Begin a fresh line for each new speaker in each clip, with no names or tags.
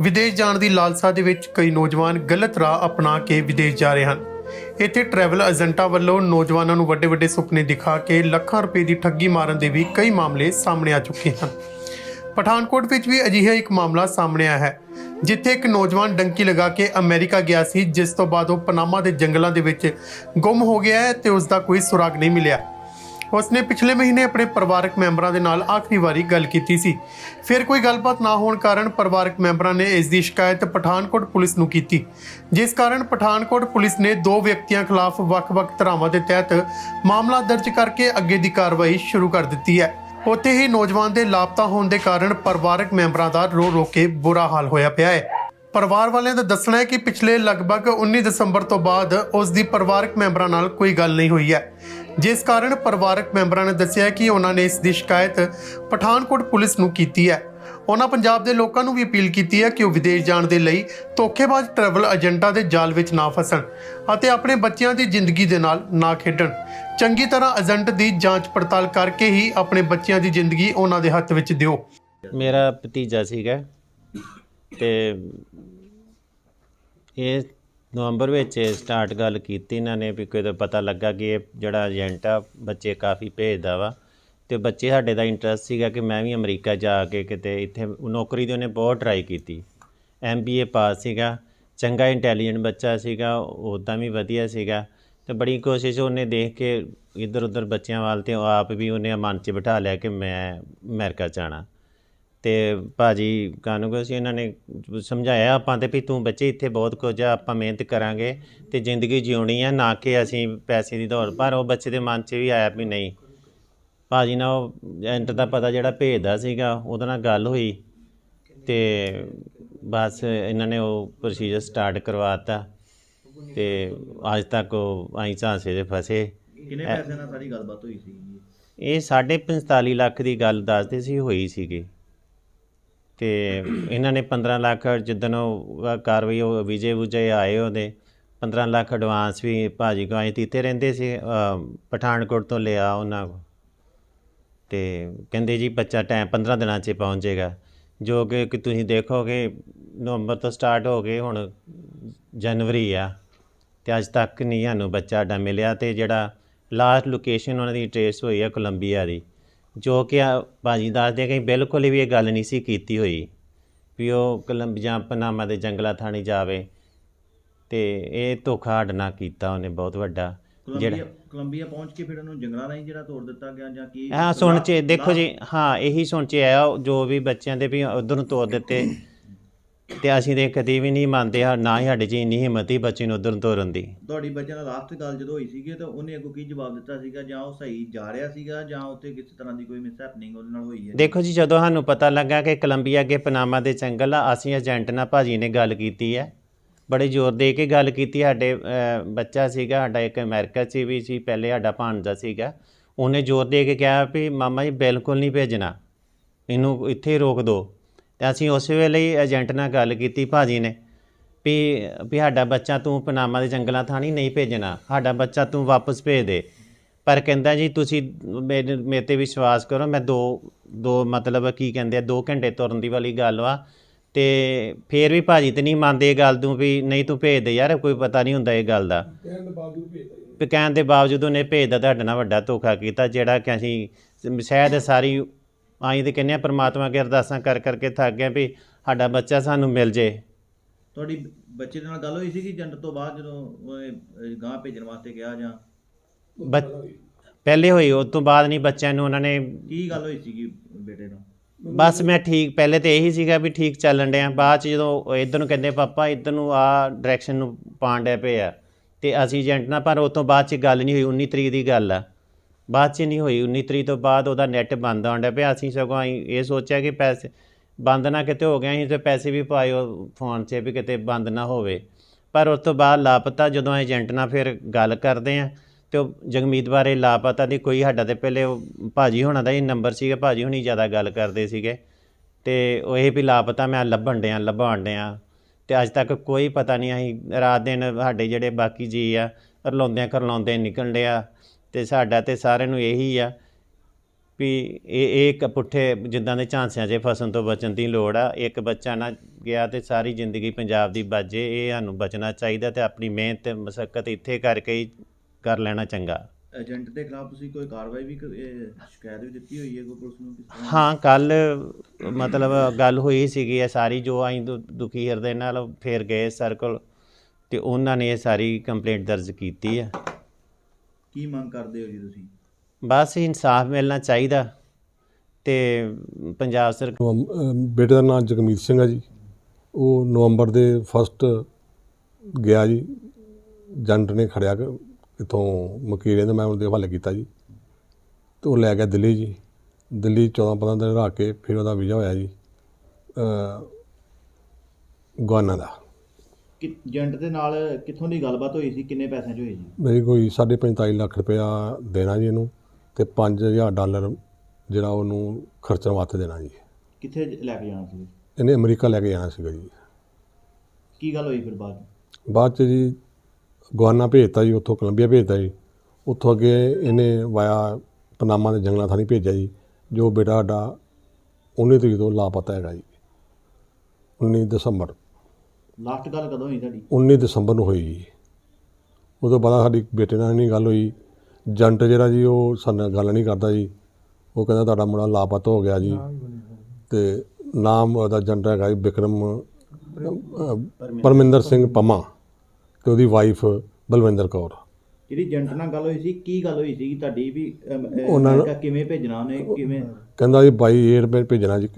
ਵਿਦੇਸ਼ ਜਾਣ ਦੀ ਲਾਲਸਾ ਦੇ ਵਿੱਚ ਕਈ ਨੌਜਵਾਨ ਗਲਤ ਰਾਹ ਅਪਣਾ ਕੇ ਵਿਦੇਸ਼ ਜਾ ਰਹੇ ਹਨ। ਇੱਥੇ ਟਰੈਵਲ ਏਜੰਟਾਂ ਵੱਲੋਂ ਨੌਜਵਾਨਾਂ ਨੂੰ ਵੱਡੇ ਵੱਡੇ ਸੁਪਨੇ ਦਿਖਾ ਕੇ ਲੱਖਾਂ ਰੁਪਏ ਦੀ ਠੱਗੀ ਮਾਰਨ ਦੇ ਵੀ ਕਈ ਮਾਮਲੇ ਸਾਹਮਣੇ ਆ ਚੁੱਕੇ ਹਨ। ਪਠਾਨਕੋਟ ਵਿੱਚ ਵੀ ਅਜਿਹਾ ਇੱਕ ਮਾਮਲਾ ਸਾਹਮਣੇ ਆਇਆ ਹੈ, ਜਿੱਥੇ ਇੱਕ ਨੌਜਵਾਨ ਡੰਕੀ ਲਗਾ ਕੇ ਅਮਰੀਕਾ ਗਿਆ ਸੀ, ਜਿਸ ਤੋਂ ਬਾਅਦ ਉਹ ਪਨਾਮਾ ਦੇ ਜੰਗਲਾਂ ਦੇ ਵਿੱਚ ਗੁੰਮ ਹੋ ਗਿਆ ਹੈ ਤੇ ਉਸ ਦਾ ਕੋਈ ਸੁਰਾਗ ਨਹੀਂ ਮਿਲਿਆ। ਉਸਨੇ ਪਿਛਲੇ ਮਹੀਨੇ ਆਪਣੇ ਪਰਿਵਾਰਕ ਮੈਂਬਰਾਂ ਦੇ ਨਾਲ ਆਖਰੀ ਵਾਰੀ ਗੱਲ ਕੀਤੀ ਸੀ। ਫਿਰ ਕੋਈ ਗੱਲਬਾਤ ਨਾ ਹੋਣ ਕਾਰਨ ਪਰਿਵਾਰਕ ਮੈਂਬਰਾਂ ਨੇ ਇਸ ਦੀ ਸ਼ਿਕਾਇਤ ਪਠਾਨਕੋਟ ਪੁਲਿਸ ਨੂੰ ਕੀਤੀ। ਜਿਸ ਕਾਰਨ ਪਠਾਨਕੋਟ ਪੁਲਿਸ ਨੇ ਦੋ ਵਿਅਕਤੀਆਂ ਖਿਲਾਫ ਵੱਖ-ਵੱਖ ਧਾਰਾਵਾਂ ਦੇ ਤਹਿਤ ਮਾਮਲਾ ਦਰਜ ਕਰਕੇ ਅੱਗੇ ਦੀ ਕਾਰਵਾਈ ਸ਼ੁਰੂ ਕਰ ਦਿੱਤੀ ਹੈ। ਉੱਥੇ ਹੀ ਨੌਜਵਾਨ ਦੇ ਲਾਪਤਾ ਹੋਣ ਦੇ ਕਾਰਨ ਪਰਿਵਾਰਕ ਮੈਂਬਰਾਂ ਦਾ ਰੋ ਰੋ ਕੇ ਬੁਰਾ ਹਾਲ ਹੋਇਆ ਪਿਆ ਹੈ। ਪਰਿਵਾਰ ਵਾਲਿਆਂ ਦਾ ਦੱਸਣਾ ਹੈ ਕਿ ਪਿਛਲੇ ਲਗਭਗ 19 ਦਸੰਬਰ ਤੋਂ ਬਾਅਦ ਉਸ ਦੀ ਪਰਿਵਾਰਕ ਮੈਂਬਰਾਂ ਨਾਲ ਕੋਈ ਗੱਲ ਨਹੀਂ ਹੋਈ ਹੈ। ਜਿਸ ਕਾਰਨ ਪਰਿਵਾਰਕ ਮੈਂਬਰਾਂ ਨੇ ਦੱਸਿਆ ਕਿ ਉਹਨਾਂ ਨੇ ਇਸ ਦੀ ਸ਼ਿਕਾਇਤ ਪਠਾਨਕੋਟ ਪੁਲਿਸ ਨੂੰ ਕੀਤੀ ਹੈ। ਉਹਨਾਂ ਪੰਜਾਬ ਦੇ ਲੋਕਾਂ ਨੂੰ ਵੀ ਅਪੀਲ ਕੀਤੀ ਹੈ ਕਿ ਉਹ ਵਿਦੇਸ਼ ਜਾਣ ਦੇ ਲਈ ਧੋਖੇਬਾਜ਼ ਟਰੈਵਲ ਏਜੰਟਾਂ ਦੇ ਜਾਲ ਵਿੱਚ ਨਾ ਫਸਣ ਅਤੇ ਆਪਣੇ ਬੱਚਿਆਂ ਦੀ ਜ਼ਿੰਦਗੀ ਦੇ ਨਾਲ ਨਾ ਖੇਡਣ। ਚੰਗੀ ਤਰ੍ਹਾਂ ਏਜੰਟ ਦੀ ਜਾਂਚ ਪੜਤਾਲ ਕਰਕੇ ਹੀ ਆਪਣੇ ਬੱਚਿਆਂ ਦੀ ਜ਼ਿੰਦਗੀ ਉਹਨਾਂ ਦੇ ਹੱਥ ਵਿੱਚ ਦਿਓ।
ਮੇਰਾ ਭਤੀਜਾ ਸੀਗਾ। ਤੇ ਇਹ ਨਵੰਬਰ ਵਿੱਚ ਸਟਾਰਟ ਗੱਲ ਕੀਤੀ ਇਹਨਾਂ ਨੇ ਵੀ ਕੋਈ ਪਤਾ ਲੱਗਾ ਕਿ ਇਹ ਜਿਹੜਾ ਏਜੰਟ ਆ, ਬੱਚੇ ਕਾਫੀ ਭੇਜਦਾ ਵਾ। ਤੇ ਬੱਚੇ ਸਾਡੇ ਦਾ ਇੰਟਰਸਟ ਸੀਗਾ ਕਿ ਮੈਂ ਵੀ ਅਮਰੀਕਾ ਜਾ ਕੇ ਕਿਤੇ ਇੱਥੇ ਨੌਕਰੀ ਦੀ ਉਹਨੇ ਬਹੁਤ ਟਰਾਈ ਕੀਤੀ। ਐਮਬੀਏ ਪਾਸ ਸੀਗਾ, ਚੰਗਾ ਇੰਟੈਲੀਜੈਂਟ ਬੱਚਾ ਸੀਗਾ ਉੱਦਾਂ ਵੀ ਵਧੀਆ ਸੀਗਾ। ਤੇ ਬੜੀ ਕੋਸ਼ਿਸ਼ ਉਹਨੇ ਦੇਖ ਕੇ ਇੱਧਰ ਉੱਧਰ ਬੱਚਿਆਂ ਵੱਲ ਤੇ ਆਪ ਵੀ ਉਹਨੇ ਮਨ 'ਚ ਬਿਠਾ ਲਿਆ ਕਿ ਮੈਂ ਅਮਰੀਕਾ ਜਾਣਾ। ਤੇ ਭਾਜੀ ਕਾਨੂੰਗੋ ਸੀ ਇਹਨਾਂ ਨੇ ਸਮਝਾਇਆ ਆਪਾਂ ਤੇ ਵੀ ਤੂੰ ਬੱਚੇ ਇੱਥੇ ਬਹੁਤ ਕੁਝ ਆ ਆਪਾਂ ਮਿਹਨਤ ਕਰਾਂਗੇ ਤੇ ਜ਼ਿੰਦਗੀ ਜਿਉਣੀ ਆ ਨਾ ਕਿ ਅਸੀਂ ਪੈਸੇ ਦੀ ਦੌੜ ਪਰ ਉਹ ਬੱਚੇ ਦੇ ਮਨ 'ਚ ਵੀ ਆਇਆ ਵੀ ਨਹੀਂ। ਭਾਜੀ ਨਾਲ ਉਹ ਏਜੰਟ ਦਾ ਪਤਾ ਜਿਹੜਾ ਭੇਜਦਾ ਸੀਗਾ ਉਹਦੇ ਨਾਲ ਗੱਲ ਹੋਈ ਤੇ ਬਸ ਇਹਨਾਂ ਨੇ ਉਹ ਪ੍ਰੋਸੀਜਰ ਸਟਾਰਟ ਕਰਵਾਤਾ ਤੇ ਅੱਜ ਤੱਕ ਉਹ ਆਈ ਝਾਂਸੇ ਦੇ ਫਸੇ।
ਕਿੰਨੇ ਪੈਸੇ ਨਾਲ ਸਾਰੀ ਗੱਲਬਾਤ ਹੋਈ ਸੀ
ਇਹ ਸਾਢੇ 45 ਲੱਖ ਦੀ ਗੱਲ ਦੱਸਦੇ ਸੀ ਹੋਈ ਸੀਗੀ। ਤੇ ਇਹਨਾਂ ਨੇ 15 ਲੱਖ ਜਿੱਦਣ ਉਹ ਕਾਰਵਾਈ ਉਹ ਵਿਜੇ ਵੁਜੇ ਆਏ ਉਹਦੇ 15 ਲੱਖ ਐਡਵਾਂਸ ਵੀ ਭਾਜੀ ਕੋਲ ਆਏ ਦਿੱਤੇ ਰਹਿੰਦੇ ਸੀ ਪਠਾਨਕੋਟ ਤੋਂ ਲਿਆ ਉਹਨਾਂ ਕੋਲ। ਤੇ ਕਹਿੰਦੇ ਜੀ ਬੱਚਾ ਟਾਈਮ 15 ਦਿਨਾਂ 'ਚ ਪਹੁੰਚ ਜਾਏਗਾ ਜੋ ਕਿ ਕਿ ਤੁਸੀਂ ਦੇਖੋਗੇ, ਨਵੰਬਰ ਤੋਂ ਸਟਾਰਟ ਹੋ ਗਏ, ਹੁਣ ਜਨਵਰੀ ਆ, ਤੇ ਅੱਜ ਤੱਕ ਨਹੀਂ ਸਾਨੂੰ ਬੱਚਾ ਡਾ ਮਿਲਿਆ, ਤੇ ਜਿਹੜਾ ਲਾਸਟ ਲੋਕੇਸ਼ਨ ਉਹਨਾਂ ਦੀ ਟ੍ਰੇਸ ਹੋਈ ਹੈ ਕੋਲੰਬੀਆ ਦੀ। ਜੋ ਕਿ ਆ ਭਾਜੀ ਦੱਸਦੇ ਕਿ ਬਿਲਕੁਲ ਵੀ ਇਹ ਗੱਲ ਨਹੀਂ ਸੀ ਕੀਤੀ ਹੋਈ ਵੀ ਉਹ ਕੋਲੰਬੀਆ ਪਨਾਮਾ ਦੇ ਜੰਗਲਾਂ ਥਾਣੀ ਜਾਵੇ ਤੇ ਇਹ ਧੋਖਾ ਨਾਲ ਕੀਤਾ ਉਹਨੇ ਬਹੁਤ ਵੱਡਾ
ਕੋਲੰਬੀਆ ਕੋਲੰਬੀਆ ਪਹੁੰਚ ਕੇ ਫਿਰ ਉਹਨੂੰ ਜੰਗਲਾਂ ਰਾਹੀਂ ਜਿਹੜਾ ਤੋੜ ਦਿੱਤਾ ਗਿਆ ਜਾਂ ਕੀ?
ਹਾਂ ਸੁਣ ਚ ਦੇਖੋ ਜੀ ਹਾਂ ਇਹੀ ਸੁਣ ਚ ਆਇਆ ਜੋ ਵੀ ਬੱਚਿਆਂ ਦੇ ਵੀ ਉਧਰ ਨੂੰ ਤੋਰ ਦਿੱਤੇ। ਤੇ ਅਸੀਂ ਤੇ ਕਦੀ ਵੀ ਨਹੀਂ ਮੰਨਦੇ ਹਾਂ ਨਾ ਹੀ ਸਾਡੇ 'ਚ ਇੰਨੀ ਹਿੰਮਤ ਹੀ ਬੱਚੇ ਨੂੰ ਉਧਰ ਤੋਰਨ ਦੀ।
ਤੁਹਾਡੀ ਬੱਚਿਆਂ ਨਾਲ ਲਾਸਟ ਗੱਲ ਜਦੋਂ ਹੋਈ ਸੀਗੀ ਤਾਂ ਉਹਨੇ ਅੱਗੋਂ ਕੀ ਜਵਾਬ ਦਿੱਤਾ ਸੀਗਾ? ਜਾਂ ਉਹ ਸਹੀ ਜਾ ਰਿਹਾ ਸੀਗਾ ਜਾਂ ਉੱਥੇ ਕਿਸੇ ਤਰ੍ਹਾਂ ਦੀ ਕੋਈ ਮਿਸ ਹੈਪਨਿੰਗ ਉਹਦੇ ਨਾਲ ਹੋਈ ਹੈ?
ਦੇਖੋ ਜੀ ਜਦੋਂ ਸਾਨੂੰ ਪਤਾ ਲੱਗਾ ਕਿ ਕੋਲੰਬੀਆ ਅੱਗੇ ਪਨਾਮਾ ਦੇ ਜੰਗਲ ਆ ਅਸੀਂ ਏਜੰਟ ਨਾਲ ਭਾਜੀ ਨੇ ਗੱਲ ਕੀਤੀ ਹੈ। ਬੜੇ ਜ਼ੋਰ ਦੇ ਕੇ ਗੱਲ ਕੀਤੀ ਸਾਡੇ ਅਹ, ਬੱਚਾ ਸੀਗਾ ਸਾਡਾ ਇੱਕ ਅਮਰੀਕਾ 'ਚ ਵੀ ਸੀ ਪਹਿਲੇ ਸਾਡਾ ਭਾਣਜਾ ਸੀਗਾ। ਉਹਨੇ ਜ਼ੋਰ ਦੇ ਕੇ ਕਿਹਾ ਵੀ ਮਾਮਾ ਜੀ ਬਿਲਕੁਲ ਨਹੀਂ ਭੇਜਣਾ। ਇਹਨੂੰ ਇੱਥੇ ਹੀ ਰੋਕ ਦਿਓ ਤੇ ਅਸੀਂ ਉਸੇ ਵੇਲੇ ਹੀ ਏਜੰਟ ਨਾਲ ਗੱਲ ਕੀਤੀ ਭਾਜੀ ਨੇ ਵੀ ਵੀ ਸਾਡਾ ਬੱਚਾ ਤੂੰ ਪਨਾਮਾ ਦੇ ਜੰਗਲਾਂ ਥਾਣੀ ਨਹੀਂ ਭੇਜਣਾ ਸਾਡਾ ਬੱਚਾ ਤੂੰ ਵਾਪਸ ਭੇਜ ਦੇ। ਪਰ ਕਹਿੰਦਾ ਜੀ ਤੁਸੀਂ ਮੇਰੇ ਤੇ ਵਿਸ਼ਵਾਸ ਕਰੋ ਮੈਂ ਦੋ ਦੋ ਮਤਲਬ ਕੀ ਕਹਿੰਦੇ ਆ 2 ਘੰਟੇ ਤੁਰਨ ਦੀ ਵਾਲੀ ਗੱਲ ਵਾ। ਤੇ ਫੇਰ ਵੀ ਭਾਜੀ ਤੇ ਨਹੀਂ ਮੰਨਦੇ ਇਹ ਗੱਲ ਤੂੰ ਵੀ ਨਹੀਂ ਤੂੰ ਭੇਜ ਦੇ ਯਾਰ ਕੋਈ ਪਤਾ ਨਹੀਂ ਹੁੰਦਾ ਇਹ ਗੱਲ ਦਾ। ਕਹਿਣ ਦੇ ਬਾਵਜੂਦ ਉਹਨੇ ਭੇਜਦਾ ਤੁਹਾਡੇ ਨਾਲ ਵੱਡਾ ਧੋਖਾ ਕੀਤਾ ਜਿਹੜਾ ਕਿ ਅਸੀਂ ਸ਼ਾਇਦ ਸਾਰੀ ਆਈ ਤੇ ਕਹਿੰਦੇ ਆ ਪ੍ਰਮਾਤਮਾ ਅੱਗੇ ਅਰਦਾਸਾਂ ਕਰ ਕਰਕੇ ਥੱਕ ਗਏ ਵੀ ਸਾਡਾ ਬੱਚਾ ਸਾਨੂੰ ਮਿਲ ਜੇ।
ਤੁਹਾਡੀ ਬੱਚੇ ਦੇ ਨਾਲ ਗੱਲ ਹੋਈ ਸੀਗੀ ਏਜੰਟ ਤੋਂ ਬਾਅਦ ਜਦੋਂ ਗਾਂ ਭੇਜਣ ਵਾਸਤੇ ਕਿਹਾ ਜਾਂ?
ਬੱਚ- ਪਹਿਲੇ ਹੋਈ ਉਸ ਤੋਂ ਬਾਅਦ ਨਹੀਂ ਬੱਚਿਆਂ ਨੂੰ ਉਹਨਾਂ ਨੇ
ਕੀ ਗੱਲ ਹੋਈ ਸੀਗੀ ਬੇਟੇ ਨਾਲ?
ਬਸ ਮੈਂ ਠੀਕ ਪਹਿਲੇ ਤੇ ਇਹੀ ਸੀਗਾ ਵੀ ਠੀਕ ਚੱਲਣ ਡਿਆ। ਬਾਅਦ ਚ ਜਦੋਂ ਇਧਰ ਨੂੰ ਕਹਿੰਦੇ ਪਾਪਾ ਇਧਰ ਨੂੰ ਆ ਡਾਇਰੈਕਸ਼ਨ ਨੂੰ ਪਾਣ ਡਿਆ ਪਏ ਆ ਤੇ ਅਸੀਂ ਏਜੰਟ ਨਾਲ ਪਰ ਉਸ ਤੋਂ ਬਾਅਦ ਚ ਗੱਲ ਨਹੀਂ ਹੋਈ 19 ਤਰੀਕ ਦੀ ਗੱਲ ਆ। ਬਾਅਦ ਚ ਨਹੀਂ ਹੋਈ 19 ਤਰੀਕ ਤੋਂ ਬਾਅਦ ਉਹਦਾ ਨੈਟ ਬੰਦ ਆਉਣ ਡਿਆ ਪਿਆ। ਅਸੀਂ ਸਗੋਂ ਅਸੀਂ ਇਹ ਸੋਚਿਆ ਕਿ ਪੈਸੇ ਬੰਦ ਨਾ ਕਿਤੇ ਹੋ ਗਿਆ, ਅਸੀਂ ਤੇ ਪੈਸੇ ਵੀ ਪਾਏ ਉਹ ਫੋਨ 'ਚ ਵੀ ਕਿਤੇ ਬੰਦ ਨਾ ਹੋਵੇ। ਪਰ ਉਸ ਤੋਂ ਬਾਅਦ ਲਾਪਤਾ, ਜਦੋਂ ਏਜੰਟ ਨਾਲ ਫਿਰ ਗੱਲ ਕਰਦੇ ਆ, ਤੇ ਉਹ ਜਗਮੀਤ ਬਾਰੇ ਲਾਪਤਾ ਦੀ ਕੋਈ ਸਾਡਾ ਤੇ ਪਹਿਲੇ ਉਹ ਭਾਜੀ ਹੋਣਾ ਦਾ ਹੀ ਨੰਬਰ ਸੀਗਾ, ਭਾਜੀ ਹੁਣੀ ਜ਼ਿਆਦਾ ਗੱਲ ਕਰਦੇ ਸੀਗੇ। ਤੇ ਉਹ ਇਹ ਵੀ ਲਾਪਤਾ, ਮੈਂ ਲੱਭਣ ਡਿਆ ਲੱਭਣ ਡਿਆ। ਤੇ ਅੱਜ ਤੱਕ ਕੋਈ ਪਤਾ ਨਹੀਂ, ਅਸੀਂ ਰਾਤ ਦਿਨ ਸਾਡੇ ਜਿਹੜੇ ਬਾਕੀ ਜੀ ਆ ਰਲਾਉਂਦਿਆਂ ਕਰਲਾਉਂਦੇ ਨਿਕਲਣ ਡਿਆ। ਤੇ ਸਾਡਾ ਤੇ ਸਾਰਿਆਂ ਨੂੰ ਇਹੀ ਆ ਵੀ ਇਹ ਇੱਕ ਪੁੱਠੇ ਜਿੱਦਾਂ ਦੇ ਝਾਂਸਿਆਂ 'ਚ ਫਸਣ ਤੋਂ ਬਚਣ ਦੀ ਲੋੜ ਆ। ਇੱਕ ਬੱਚਾ ਨਾ ਗਿਆ ਤੇ ਸਾਰੀ ਜ਼ਿੰਦਗੀ ਪੰਜਾਬ ਦੀ ਬਾਜੇ ਇਹ ਸਾਨੂੰ ਬਚਣਾ ਚਾਹੀਦਾ ਤੇ ਆਪਣੀ ਮਿਹਨਤ ਤੇ ਮਸ਼ੱਕਤ ਇੱਥੇ ਕਰਕੇ ਹੀ ਕਰ ਲੈਣਾ ਚੰਗਾ।
ਏਜੰਟ ਦੇ ਖਿਲਾਫ ਤੁਸੀਂ ਕੋਈ ਕਾਰਵਾਈ ਵੀ ਸ਼ਿਕਾਇਤ ਵੀ ਦਿੱਤੀ ਹੋਈ ਹੈ ਕੋਈ ਪੁਲਿਸ ਨੂੰ
ਹਾਂ ਕੱਲ ਮਤਲਬ ਗੱਲ ਹੋਈ ਸੀਗੀ ਇਹ ਸਾਰੀ ਜੋ ਦੁ- ਦੁਖੀ ਹਿਰਦੇ ਨਾਲ ਫੇਰ ਗਏ ਸਰਕਲ ਤੇ ਉਹਨਾਂ ਨੇ ਇਹ ਸਾਰੀ ਕੰਪਲੇਂਟ ਦਰਜ ਕੀਤੀ ਆ।
ਕੀ ਮੰਗ ਕਰਦੇ ਹੋ ਜੀ ਤੁਸੀਂ?
ਬਸ ਇਨਸਾਫ ਮਿਲਣਾ ਚਾਹੀਦਾ ਤੇ ਪੰਜਾਬ ਸਰਕਾਰ
ਅਹ ਬੇਟੇ ਦਾ ਨਾਮ ਜਗਮੀਤ ਸਿੰਘ ਹੈ ਜੀ। ਉਹ ਨਵੰਬਰ ਦੇ ਫਸਟ ਗਿਆ ਜੀ। ਜੰਟ ਨੇ ਖੜਿਆ ਕਿ ਇਥੋਂ ਮਕੀਰੇ ਦਾ ਮੈਂ ਉਹਦੇ ਹਵਾਲੇ ਕੀਤਾ ਜੀ। ਤੇ ਉਹ ਲੈ ਗਿਆ ਦਿੱਲੀ ਜੀ। ਦਿੱਲੀ 14 15 ਦਿਨ ਰਹਿ ਕੇ ਫਿਰ ਉਹਦਾ ਵੀਜ਼ਾ ਹੋਇਆ ਜੀ ਅ ਗਵਾਨਾ ਦਾ।
ਕਿ ਏਜੰਟ ਦੇ ਨਾਲ ਕਿੱਥੋਂ ਦੀ ਗੱਲਬਾਤ ਹੋਈ ਸੀ? ਕਿੰਨੇ ਪੈਸਿਆਂ 'ਚ ਹੋਈ ਜੀ
ਮੇਰੀ ਕੋਈ 45 ਲੱਖ ਰੁਪਇਆ ਦੇਣਾ ਜੀ ਇਹਨੂੰ ਤੇ 5000 ਡਾਲਰ ਜਿਹੜਾ ਉਹਨੂੰ ਖਰਚਣ ਵਾਸਤੇ ਦੇਣਾ ਜੀ।
ਕਿੱਥੇ ਲੈ ਕੇ ਜਾਣਾ ਸੀ?
ਇਹਨੇ ਅਮਰੀਕਾ ਲੈ ਕੇ ਜਾਣਾ ਸੀਗਾ ਜੀ।
ਕੀ ਗੱਲ ਹੋਈ ਫਿਰ ਬਾਅਦ 'ਚ?
ਬਾਅਦ ਚ ਜੀ ਗਵਾਨਾ ਭੇਜਤਾ ਜੀ ਉੱਥੋਂ ਕੋਲੰਬੀਆ ਭੇਜਤਾ ਜੀ। ਉੱਥੋਂ ਅੱਗੇ ਇਹਨੇ ਵਾਇਆ ਪਨਾਮਾ ਦੇ ਜੰਗਲਾਂ ਥਾਣੀ ਭੇਜਿਆ ਜੀ। ਜੋ ਬੇਟਾ ਸਾਡਾ 19 ਤਰੀਕ ਤੋਂ ਲਾਪਤਾ ਹੈਗਾ ਜੀ 19 ਦਸੰਬਰ।
ਲਾਸਟ ਗੱਲ ਕਦੋਂ ਹੋਈ ਤੁਹਾਡੀ?
19 ਦਸੰਬਰ ਨੂੰ ਹੋਈ ਜੀ। ਉਦੋਂ ਬਾਅਦ ਸਾਡੀ ਬੇਟੇ ਨਾਲ ਨਹੀਂ ਗੱਲ ਹੋਈ। ਜੰਟ ਜਿਹੜਾ ਜੀ ਉਹ ਸਾਡੇ ਨਾਲ ਗੱਲ ਨਹੀਂ ਕਰਦਾ ਜੀ। ਉਹ ਕਹਿੰਦਾ ਤੁਹਾਡਾ ਮੁੰਡਾ ਲਾਪਤਾ ਹੋ ਗਿਆ ਜੀ। ਤੇ ਨਾਮ ਉਹਦਾ ਜੰਟ ਹੈਗਾ ਜੀ ਵਿਕਰਮ ਅਹ, ਪਰਮਿੰਦਰ ਸਿੰਘ ਪੰਮਾ ਤੇ ਉਹਦੀ ਵਾਈਫ ਬਲਵਿੰਦਰ ਕੌਰ।
ਜਿਹੜੀ ਏਜੰਟ ਨਾਲ ਗੱਲ ਹੋਈ ਸੀ ਕੀ ਗੱਲ ਹੋਈ ਸੀ ਤੁਹਾਡੀ ਵੀ ਅਮ, ਅਹ,
ਉਹਨਾਂ ਨੂੰ-
ਅਮਰੀਕਾ ਕਿਵੇਂ ਭੇਜਣਾ ਉਹਨੇ ਕਿਵੇਂ?
ਕਹਿੰਦਾ ਜੀ ਬਾਈ 에ਅਰ ਭੇਜਣਾ ਜੀ।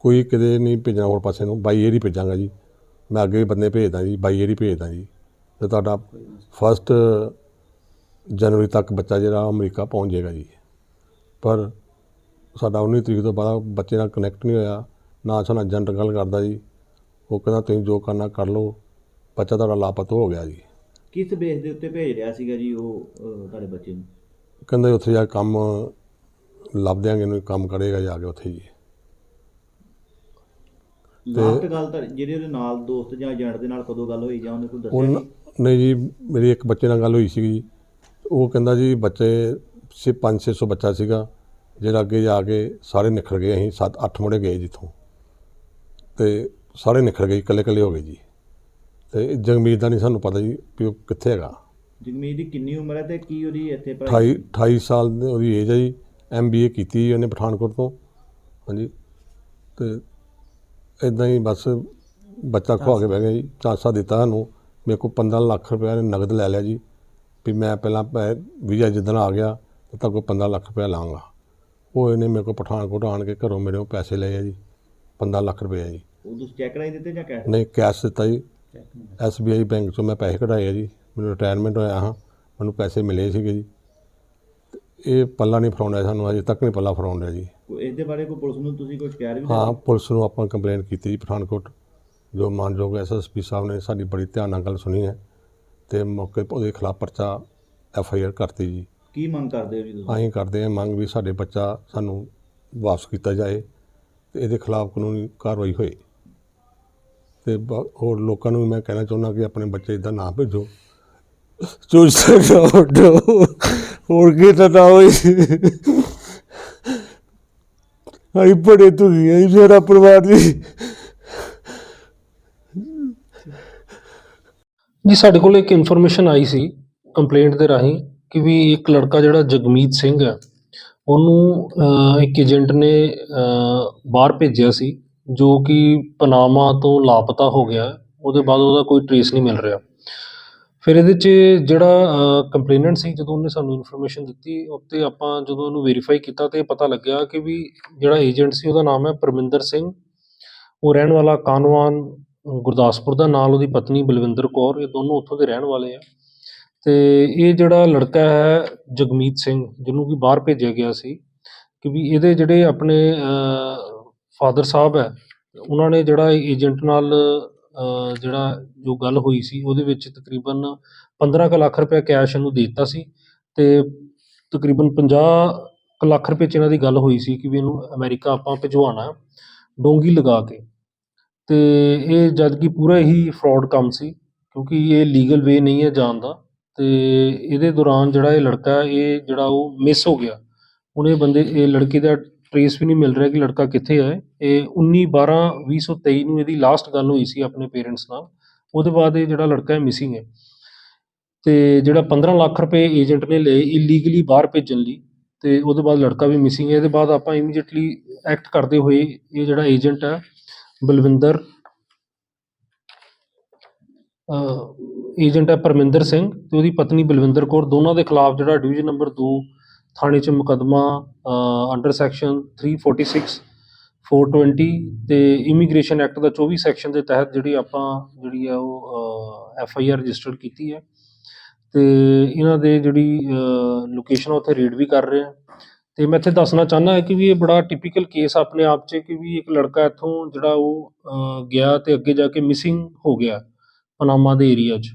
ਕੋਈ ਕਿਤੇ ਨਹੀਂ ਭੇਜਣਾ ਹੋਰ ਪਾਸੇ ਨੂੰ ਬਾਈ 에ਅਰ ਹੀ ਭੇਜਾਂਗਾ ਜੀ। ਮੈਂ ਅੱਗੇ ਵੀ ਬੰਦੇ ਭੇਜਦਾ ਜੀ ਬਾਈ 에ਅਰ ਹੀ ਭੇਜਦਾ ਜੀ। ਤੇ ਤੁਹਾਡਾ ਫਸਟ ਜਨਵਰੀ ਤੱਕ ਬੱਚਾ ਜਿਹੜਾ ਅਮਰੀਕਾ ਪਹੁੰਚ ਜਾਏਗਾ ਜੀ। ਪਰ ਸਾਡਾ 19 ਤਰੀਕ ਤੋਂ ਬਾਅਦ ਬੱਚੇ ਨਾਲ ਕਨੈਕਟ ਨਹੀਂ ਹੋਇਆ ਨਾ ਸਾਨੂੰ ਏਜੰਟ ਗੱਲ ਕਰਦਾ ਜੀ। ਉਹ ਕਹਿੰਦਾ ਤੁਸੀਂ ਜੋ ਕਰਨਾ ਕਰ ਲਓ ਬੱਚਾ ਤੁਹਾਡਾ ਲਾਪਤਾ ਹੋ ਗਿਆ ਜੀ।
ਕਿਸ ਬੇਸ ਦੇ ਉੱਤੇ ਭੇਜ ਰਿਹਾ ਸੀਗਾ ਜੀ ਉਹ ਤੁਹਾਡੇ ਬੱਚੇ ਨੂੰ?
ਕਹਿੰਦੇ ਉੱਥੇ ਜਾ ਕੰਮ ਲੱਭ ਦਿਆਂਗੇ ਇਹਨੂੰ ਕੰਮ ਕਰੇਗਾ ਜਾ ਕੇ ਉੱਥੇ ਜੀ।
ਲਾਸਟ ਗੱਲ ਤਾਂ ਜਿਹੜੇ ਉਹਦੇ ਨਾਲ ਦੋਸਤ ਜਾਂ ਏਜੰਟ ਦੇ ਨਾਲ ਕਦੋਂ ਗੱਲ ਹੋਈ ਜਾਂ ਉਹਨੇ ਕੋਈ ਦੱਸਿਆ
ਉਹ
ਨਹੀਂ?
ਨਹੀਂ ਜੀ ਮੇਰੀ ਇੱਕ ਬੱਚੇ ਨਾਲ ਗੱਲ ਹੋਈ ਸੀਗੀ ਉਹ ਕਹਿੰਦਾ ਜੀ ਬੱਚੇ ਸੀ 5-600 ਬੱਚਾ ਸੀਗਾ। ਜਿਹੜਾ ਅੱਗੇ ਜਾ ਕੇ ਸਾਰੇ ਨਿਖਰ ਗਏ ਅਸੀਂ 7-8 ਮੁੰਡੇ ਗਏ ਜਿੱਥੋਂ। ਤੇ ਸਾਰੇ ਨਿਖਰ ਗਏ ਇਕੱਲੇ ਇਕੱਲੇ ਹੋ ਗਏ ਜੀ। ਤੇ ਜਗਮੀਤ ਦਾ ਨਹੀਂ ਸਾਨੂੰ ਪਤਾ ਜੀ ਵੀ ਉਹ ਕਿੱਥੇ ਹੈਗਾ।
ਜਗਮੀਤ ਦੀ ਕਿੰਨੀ ਉਮਰ ਹੈ ਤੇ ਕੀ ਉਹਦੀ ਇੱਥੇ ਪੜ੍ਹਾਈ
28 28 ਸਾਲ ਦੀ ਉਹਦੀ ਏਜ ਹੈ ਜੀ। ਐਮਬੀਏ ਕੀਤੀ ਜੀ ਉਹਨੇ ਪਠਾਨਕੋਟ ਤੋਂ। ਹਾਂਜੀ। ਤੇ ਇਦਾਂ ਹੀ ਬਸ ਬੱਚਾ ਖਵਾ ਕੇ ਬਹਿ ਗਿਆ ਜੀ ਚਾਂਸਾ ਦਿੱਤਾ ਸਾਨੂੰ। ਮੇਰੇ ਕੋਲ 15 ਲੱਖ ਰੁਪਏ ਨੇ ਨਗਦ ਲੈ ਲਿਆ ਜੀ। ਵੀ ਮੈਂ ਪਹਿਲਾਂ ਪੈ ਵੀਜ਼ਾ ਜਿੱਦਣ ਆ ਗਿਆ ਤਾਂ ਤਾਂ ਕੋਈ 15 ਲੱਖ ਰੁਪਏ ਲਾਂਗਾ। ਉਹ ਇਹਨੇ ਮੇਰੇ ਕੋਲ ਪਠਾਨਕੋਟ ਆਣ ਕੇ ਘਰੋਂ ਮੇਰੇ ਕੋਲ ਪੈਸੇ ਲਏ ਆ ਜੀ 15 ਲੱਖ ਰੁਪਏ ਜੀ।
ਉਹ ਤੁਸੀਂ ਚੈੱਕ ਰਾਈ ਦਿੱਤੇ ਜਾਂ ਕੈਸ਼
ਨਹੀਂ ਕੈਸ਼ ਦਿੱਤਾ ਜੀ। ਐਸਬੀਆਈ ਬੈਂਕ ਚੋਂ ਮੈਂ ਪੈਸੇ ਕਢਾਏ ਆ ਜੀ। ਮੈਨੂੰ ਰਿਟਾਇਰਮੈਂਟ ਹੋਇਆ ਹਾਂ ਮੈਨੂੰ ਪੈਸੇ ਮਿਲੇ ਸੀਗੇ ਜੀ। ਇਹ ਪੱਲਾ ਨਹੀਂ ਫਰਾਉਂਦਾ ਸਾਨੂੰ ਅਜੇ ਤੱਕ ਨਹੀਂ ਪੱਲਾ ਫਰਾਉਂਦਾ ਜੀ।
ਕੋਈ ਇਹਦੇ ਬਾਰੇ ਕੋਈ ਪੁਲਿਸ ਨੂੰ ਤੁਸੀਂ ਕੋਈ ਸ਼ਿਕਾਇਤ ਵੀ
ਹਾਂ? ਪੁਲਿਸ ਨੂੰ ਆਪਾਂ ਕੰਪਲੇਂਟ ਕੀਤੀ ਜੀ ਪਠਾਨਕੋਟ। ਜੋ ਮਾਨਯੋਗ ਐਸਐਸਪੀ ਸਾਹਿਬ ਨੇ ਸਾਡੀ ਬੜੀ ਧਿਆਨ ਨਾਲ ਗੱਲ ਸੁਣੀ ਹੈ ਤੇ ਮੌਕੇ 'ਤੇ ਉਹਦੇ ਖਿਲਾਫ ਪਰਚਾ ਐਫ ਆਈ ਆਰ ਕਰਤੀ ਜੀ।
ਕੀ ਮੰਗ ਕਰਦੇ ਹੋ ਜੀ ਤੁਸੀਂ?
ਅਸੀਂ ਕਰਦੇ ਹਾਂ ਮੰਗ ਵੀ ਸਾਡੇ ਬੱਚਾ ਸਾਨੂੰ ਵਾਪਸ ਕੀਤਾ ਜਾਏ ਤੇ ਇਹਦੇ ਖਿਲਾਫ ਕਾਨੂੰਨੀ ਕਾਰਵਾਈ ਹੋਏ। ਤੇ ਬ- ਹੋਰ ਲੋਕਾਂ ਨੂੰ ਵੀ ਮੈਂ ਕਹਿਣਾ ਚਾਹੁੰਦਾ ਕਿ ਆਪਣੇ ਬੱਚੇ ਇਦਾਂ ਨਾ ਭੇਜੋ। ਚੂਸਾ ਡੋ ਹੋਰ ਕੀ ਤਾਂ ਹੋਈ ਆਈ ਬੜੇ ਤੁਗੀ ਆਈ ਮੇਰਾ ਪਰਿਵਾਰ ਜੀ।
ਜੀ, ਸਾਡੇ ਕੋਲ ਇੱਕ ਇਨਫੋਰਮੇਸ਼ਨ ਆਈ ਸੀ ਕੰਪਲੇਂਟ ਦੇ ਰਾਹੀਂ ਕਿ ਵੀ ਇੱਕ ਲੜਕਾ ਜਿਹੜਾ ਜਗਮੀਤ ਸਿੰਘ ਹੈ, ਉਹਨੂੰ ਇੱਕ ਏਜੰਟ ਨੇ ਬਾਹਰ ਭੇਜਿਆ ਸੀ, ਜੋ ਕਿ ਪਨਾਮਾ ਤੋਂ ਲਾਪਤਾ ਹੋ ਗਿਆ, ਉਹਦੇ ਬਾਅਦ ਉਹਦਾ ਕੋਈ ਟ੍ਰੇਸ ਨਹੀਂ ਮਿਲ ਰਿਹਾ। ਫਿਰ ਇਹਦੇ 'ਚ ਜਿਹੜਾ ਕੰਪਲੇਨੈਂਟ ਸੀ, ਜਦੋਂ ਉਹਨੇ ਸਾਨੂੰ ਇਨਫੋਰਮੇਸ਼ਨ ਦਿੱਤੀ, ਉੱਤੇ ਆਪਾਂ ਜਦੋਂ ਉਹਨੂੰ ਵੈਰੀਫਾਈ ਕੀਤਾ ਤੇ ਪਤਾ ਲੱਗਿਆ ਕਿ ਵੀ ਜਿਹੜਾ ਏਜੰਟ ਸੀ, ਉਹਦਾ ਨਾਮ ਹੈ ਪਰਮਿੰਦਰ ਸਿੰਘ। ਉਹ ਰਹਿਣ ਵਾਲਾ ਕਾਨਵਾਨ, ਗੁਰਦਾਸਪੁਰ ਦਾ, ਨਾਲ ਉਹਦੀ ਪਤਨੀ ਬਲਵਿੰਦਰ ਕੌਰ, ਇਹ ਦੋਨੋਂ ਉੱਥੋਂ ਦੇ ਰਹਿਣ ਵਾਲੇ ਆ। ਤੇ ਇਹ ਜਿਹੜਾ ਲੜਕਾ ਹੈ, ਜਗਮੀਤ ਸਿੰਘ, ਜਿਹਨੂੰ ਕਿ ਬਾਹਰ ਭੇਜਿਆ ਗਿਆ ਸੀ, ਕਿ ਵੀ ਇਹਦੇ ਜਿਹੜੇ ਆਪਣੇ ਫਾਦਰ ਸਾਹਿਬ ਹੈ, ਉਹਨਾਂ ਨੇ ਜਿਹੜਾ ਏਜੰਟ ਨਾਲ ਜਿਹੜਾ ਜੋ ਗੱਲ ਹੋਈ ਸੀ, ਉਹਦੇ ਵਿੱਚ ਤਕਰੀਬਨ 15 ਕੁ ਲੱਖ ਰੁਪਏ ਕੈਸ਼ ਇਹਨੂੰ ਦੇ ਦਿੱਤਾ ਸੀ ਤੇ ਤਕਰੀਬਨ 50 ਕੁ ਲੱਖ ਰੁਪਏ ਚ ਇਹਨਾਂ ਦੀ ਗੱਲ ਹੋਈ ਸੀ ਕਿ ਵੀ ਇਹਨੂੰ ਅਮਰੀਕਾ ਆਪਾਂ ਭਿਜਵਾਉਣਾ ਡੋਂਗੀ ਲਗਾ ਕੇ। ਤੇ ਇਹ ਜਦਕਿ ਪੂਰਾ ਹੀ ਫਰਾਡ ਕੰਮ ਸੀ, ਕਿਉਂਕਿ ਇਹ ਲੀਗਲ ਵੇ ਨਹੀਂ ਹੈ ਜਾਣ ਦਾ। ਤੇ ਇਹਦੇ ਦੌਰਾਨ ਜਿਹੜਾ ਇਹ ਲੜਕਾ ਇਹ ਜਿਹੜਾ ਉਹ ਮਿਸ ਹੋ ਗਿਆ। ਹੁਣ ਇਹ ਬੰਦੇ, ਇਹ ਲੜਕੇ ਦਾ ਟ੍ਰੇਸ ਵੀ ਨਹੀਂ ਮਿਲ ਰਿਹਾ ਕਿ ਲੜਕਾ ਕਿੱਥੇ ਹੈ। ਇਹ 19 12 2023 ਨੂੰ ਇਹਦੀ ਲਾਸਟ ਗੱਲ ਹੋਈ ਸੀ ਆਪਣੇ ਪੇਰੈਂਟਸ ਨਾਲ। ਉਹਦੇ ਬਾਅਦ ਇਹ ਜਿਹੜਾ ਲੜਕਾ ਹੈ ਮਿਸਿੰਗ ਹੈ। ਤੇ ਜਿਹੜਾ 15 ਲੱਖ ਰੁਪਏ ਏਜੰਟ ਨੇ ਲਏ ਇਲੀਗਲੀ ਬਾਹਰ ਭੇਜਣ ਲਈ, ਤੇ ਉਹਦੇ ਬਾਅਦ ਲੜਕਾ ਵੀ ਮਿਸਿੰਗ ਹੈ। ਇਹਦੇ ਬਾਅਦ ਆਪਾਂ ਇਮੀਡੀਏਟਲੀ ਐਕਟ ਕਰਦੇ ਹੋਏ ਇਹ ਜਿਹੜਾ ਏਜੰਟ ਹੈ, ਬਲਵਿੰਦਰ ਏਜੰਟ ਹੈ ਪਰਮਿੰਦਰ ਸਿੰਘ ਤੇ ਉਹਦੀ ਪਤਨੀ ਬਲਵਿੰਦਰ ਕੌਰ। ਦੋਨਾਂ ਦੇ ਖਿਲਾਫ ਜਿਹੜਾ ਡਿਵੀਜ਼ਨ ਨੰਬਰ 2 ਥਾਣੇ 'ਚ ਮੁਕੱਦਮਾ ਅੰਡਰ ਸੈਕਸ਼ਨ 346 420 ਤੇ ਇਮੀਗ੍ਰੇਸ਼ਨ ਐਕਟ ਦਾ 24 ਸੈਕਸ਼ਨ ਦੇ ਤਹਿਤ ਜਿਹੜੀ ਆਪਾਂ, ਜਿਹੜੀ ਆ ਉਹ ਐਫ ਆਈ ਆਰ ਰਜਿਸਟਰ ਕੀਤੀ ਹੈ। ਤੇ ਇਹਨਾਂ ਦੇ ਜਿਹੜੀ ਲੋਕੇਸ਼ਨ ਉੱਥੇ ਰੇਡ ਵੀ ਕਰ ਰਹੇ ਆ। ਤੇ ਮੈਂ ਇੱਥੇ ਦੱਸਣਾ ਚਾਹੁੰਦਾ ਹਾਂ ਕਿ ਵੀ ਇਹ ਬੜਾ ਟਿਪੀਕਲ ਕੇਸ ਆਪਣੇ ਆਪ 'ਚ ਕਿ ਵੀ ਇੱਕ ਲੜਕਾ ਇੱਥੋਂ ਜਿਹੜਾ ਉਹ ਗਿਆ ਤੇ ਅੱਗੇ ਜਾ ਕੇ ਮਿਸਿੰਗ ਹੋ ਗਿਆ, ਪਨਾਮਾ ਦੇ ਏਰੀਆ 'ਚ।